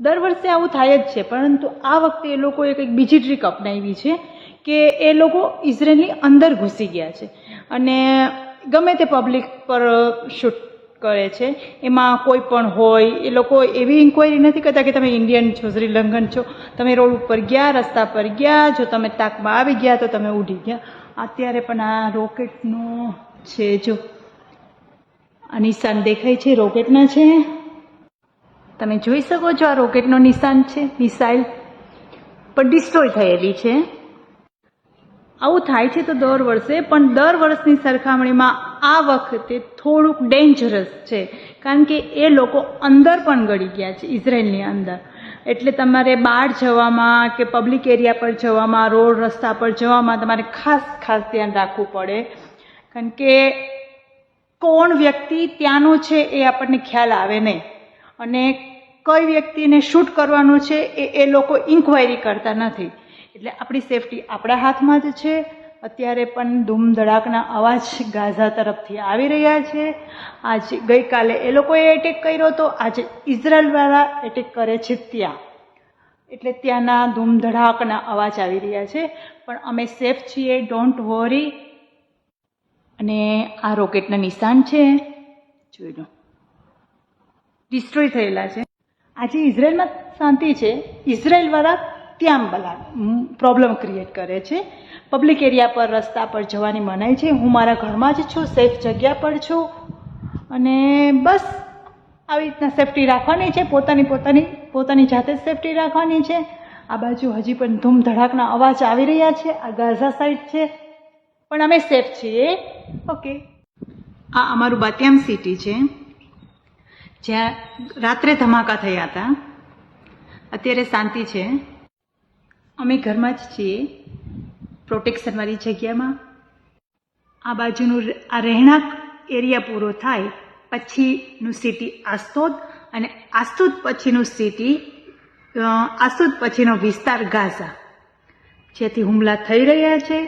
દર વર્ષે આવું થાય જ છે, પરંતુ આ વખતે એ લોકોએ કંઈક બીજી ટ્રીક અપનાવી છે કે એ લોકો ઇઝરાયલની અંદર ઘૂસી ગયા છે. અને ગમે તે પબ્લિક પર શૂટ કરે છે, એમાં કોઈ પણ હોય, એ લોકો એવી ઇન્ક્વાયરી નથી કરતા કે તમે ઇન્ડિયન છો, શ્રીલંકન છો, તમે રોડ ઉપર ગયા, રસ્તા પર ગયા, જો તમે તાકમાં આવી ગયા તો તમે ઉડી ગયા. અત્યારે પણ આ રોકેટનો છે, જો આ નિશાન દેખાય છે, રોકેટના છે. તમે જોઈ શકો છો આ રોકેટનો નિશાન છે, મિસાઇલ. પણ ડિસ્ટ્રોય થયેલી છે. આવું થાય છે તો દર વર્ષે, પણ દર વર્ષની સરખામણીમાં આ વખતે થોડુંક ડેન્જરસ છે. કારણ કે એ લોકો અંદર પણ ગળી ગયા છે, ઇઝરાયલની અંદર. એટલે તમારે બહાર જવામાં કે પબ્લિક એરિયા પર જવામાં, રોડ રસ્તા પર જવામાં તમારે ખાસ ખાસ ધ્યાન રાખવું પડે. કારણ કે કોણ વ્યક્તિ ત્યાંનો છે એ આપણને ખ્યાલ આવે નહીં. અને કઈ વ્યક્તિને શૂટ કરવાનું છે એ એ લોકો ઇન્ક્વાયરી કરતા નથી. એટલે આપણી સેફટી આપણા હાથમાં જ છે. અત્યારે પણ ધૂમધડાકના અવાજ ગાઝા તરફથી આવી રહ્યા છે. આજ ગઈકાલે એ લોકોએ એટેક કર્યો તો આજે ઇઝરાયલવાળા એટેક કરે છે ત્યાં. એટલે ત્યાંના ધૂમધડાકના અવાજ આવી રહ્યા છે. પણ અમે સેફ છીએ ડોન્ટ વરી અને આ રોકેટના નિશાન છે. જોઈ લો. ડિસ્ટ્રોય થયેલા છે. આજે ઇઝરાયલમાં શાંતિ છે. ઇઝરાયલવાળા ત્યાં બલા પ્રોબ્લેમ ક્રિએટ કરે છે. પબ્લિક એરિયા પર, રસ્તા પર જવાની મનાઈ છે. હું મારા ઘરમાં જ છું. સેફ જગ્યા પર છું. અને બસ, આવી રીતના સેફટી રાખવાની છે. પોતાની પોતાની પોતાની જાતે જ સેફટી રાખવાની છે. આ બાજુ હજી પણ ધૂમધડાકના અવાજ આવી રહ્યા છે. આ ગાઝા સાઈડ છે. પણ અમે સેફ છીએ. ઓકે આ અમારું બાત્યામ સિટી છે. જ્યાં રાત્રે ધમાકા થયા હતા, અત્યારે શાંતિ છે. અમે ઘરમાં જ છીએ પ્રોટેક્શનવાળી જગ્યામાં. આ બાજુનું આ રહેણાંક એરિયા પૂરો થાય, પછીનું સિટી આસ્તોદ અને આસ્તોદ પછીનું સિટી આસ્તોદ પછીનો વિસ્તાર ગાઝા. જેથી હુમલા થઈ રહ્યા છે.